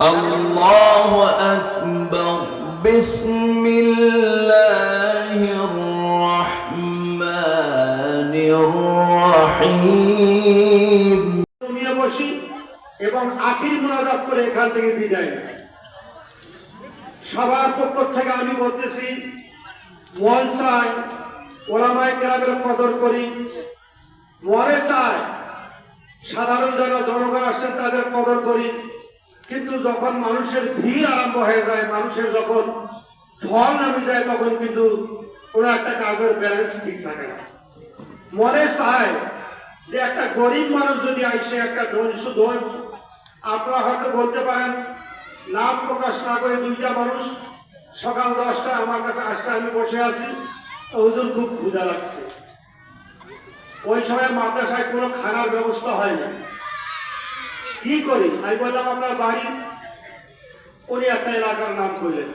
الله أكبر بسم الله الرحمن الرحيم জমিয়ে বসি এবং আখির মোনাজাত করে এখান থেকে বিদায় নেই। সবার পক্ষ থেকে আমি বলতেছি মন চাই ওলামায় কেরামের কদর করি মনে চায় সাধারণ যারা জনগণ আসছেন তাদের কদর করি কিন্তু যখন মানুষের ভিড় আরম্ভ হয়ে যায়, মানুষের যখন ঢল নামে যায়, তখন কিন্তু কোনো একটা কাজের ব্যালেন্স ঠিক থাকে না। মনে চায় যে একটা গরিব মানুষ যদি আইসে, একটা ধৈর্য ধর আপনারা হয়তো বলতে পারেন, নাম প্রকাশ না করে দুইটা মানুষ সকাল দশটা আমার কাছে আসতে আমি বসে আছি হুজুর খুব ক্ষুধা লাগছে। ওই সময় মাদ্রাসায় কোনো খানার ব্যবস্থা হয়নি। কি করি? আমি বললাম, আপনার বাড়ি উনি একটা এলাকার নাম করলেন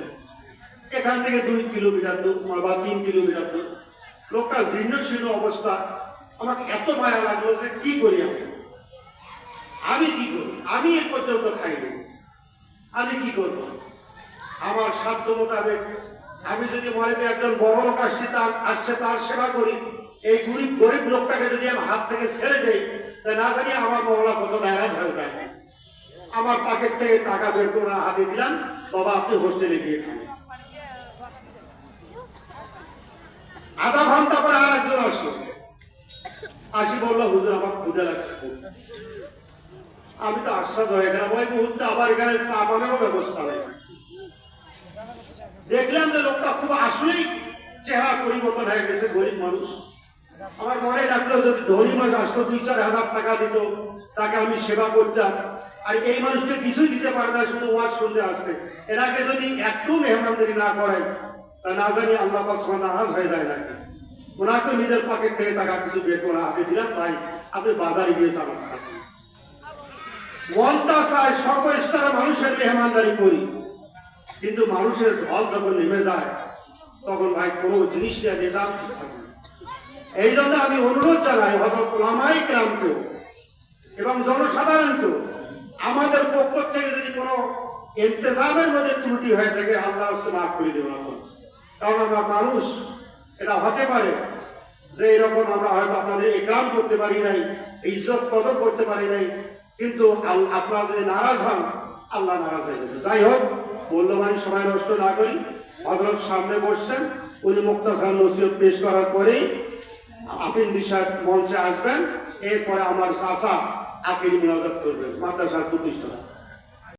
এখান থেকে দুই কিলোমিটার দূর বা তিন কিলোমিটার দূর। লোকটা জীর্ণ শীর্ণ অবস্থা। আমাকে এত মায়া লাগল যে কি করি আমি? আমি কি করি? আমি এ পর্যন্ত খাইনি। আমি কি করব? আমার সাধ্য মোতাবেক আমি যদি মনে করি একজন বড় লোক আসছে তার আসছে তার সেবা করি, এই গরিব গরিব লোকটাকে যদি আমি হাত থেকে ছেড়ে দেই, তা না জানি আমার মহলা কত নারাজ হয়ে যায়। আমার পকেট থেকে টাকা বের করে হাতে দিলাম, বাবা আপনি হোস্টেলে গিয়ে আধা ঘণ্টা পরে আর একজন আসলো। আসি বলল, হুজুর, আমার ক্ষুদে লাগছে আমি তো আশ্বাস হয়ে গেলাম, ওই মুহূর্তে আবার এখানে চা বানানোর ব্যবস্থা নেই দেখলাম যে লোকটা খুব আসলেই চেহারা পরিবর্তন হয়ে গেছে, গরিব মানুষ। আমার মনে রাখল যদি ধনী মানুষ আসতো, দুই চার হাজার টাকা দিত, তাকে আমি সেবা করতাম। আর এই মানুষকে কিছুই দিতে পারে না, শুধু ওয়াজ শুনতে আসছে। এনাকে যদি একটু মেহমানদারি না করেন, তা না জানি আল্লাহ নারাজ হয়ে যায় নাকি। ওনাকে নিজের পকেট থেকে টাকা কিছু বের করে হাতে দিলাম ভাই আপনি বাজারে গিয়ে চালান। মনটা চায় সর্বস্তরে মানুষের মেহমানদারি করি। কিন্তু মানুষের ঢল যখন নেমে যায়, তখন ভাই কোনো জিনিস নিয়ে এই জন্য আমি অনুরোধ জানাই হজরত ওলামাই গ্রামকে এবং জনসাধারণকে, আমাদের পক্ষ থেকে যদি কোনো ইন্তজামের মধ্যে ত্রুটি হয়ে থাকে, আল্লাহ মাফ করে দেবেন এখন কারণ আমরা মানুষ, এটা হতে পারে যে এরকম আমরা হয়তো আপনাদের একরাম করতে পারি নাই, ইজ্জত কদর করতে পারি নাই, কিন্তু আপনারা যদি নারাজ হন আল্লাহ নারাজ হয়ে গেছে। যাই হোক মূল্যবান সময় নষ্ট না করি হজরত সামনে বসছেন, উনি মুক্তা খান নসিহত পেশ করার পরেই আপিল বিষয় মঞ্চে আসবেন, এরপরে আমার চাষা আকিল মিনাজত করবেন, মাদ্রাসার প্রতিষ্ঠা